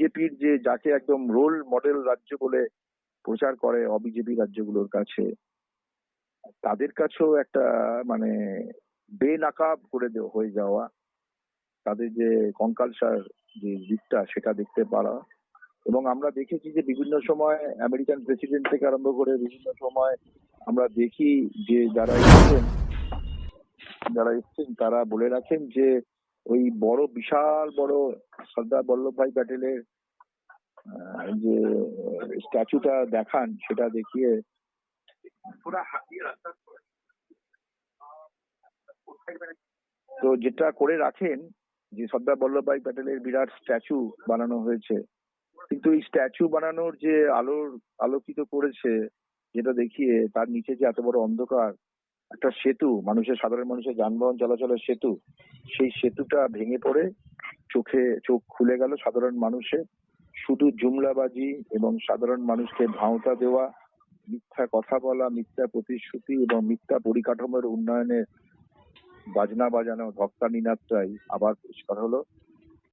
বিজেপির যে, যাকে একদম রোল মডেল রাজ্য বলে প্রচার করে অবিজেপি রাজ্যগুলোর কাছে, তাদের কাছেও একটা মানে বেনাকাব করে হয়ে যাওয়া, তাদের যে কঙ্কালসার যে দিকটা, সেটা দেখতে পারা। এবং আমরা দেখেছি যে বিভিন্ন সময় আমেরিকান প্রেসিডেন্ট থেকে আরম্ভ করে বিভিন্ন সময় আমরা দেখি যে যারা এসেছেন যারা এসেছেন, তারা বলে রাখেন যে ওই বড় বিশাল বড় সর্দার বল্লভভাই প্যাটেলের আহ, যে স্ট্যাচুটা দেখান সেটা দেখিয়ে তো যেটা করে রাখেন যে সর্দার বল্লভভাই প্যাটেলের বিরাট স্ট্যাচু বানানো হয়েছে। কিন্তু এই স্ট্যাচু বানানোর যে আলোর আলোকিত করেছে যেটা দেখিয়ে তার নিচে যে এত বড় অন্ধকার একটা সেতু, মানুষের, সাধারণ মানুষের যানবাহন চলাচলের সেতু, সেই সেতুটা ভেঙে পড়ে, চোখে, চোখ খুলে গেল সাধারণ মানুষের শুধু জুমলাবাজি এবং সাধারণ মানুষকে ভাওতা দেওয়া, মিথ্যা কথা বলা, মিথ্যা প্রতিশ্রুতি এবং মিথ্যা পরিকাঠামোর উন্নয়নের বাজনা বাজানো, ধক্কা নিনাদটাই আবার পরিষ্কার হলো।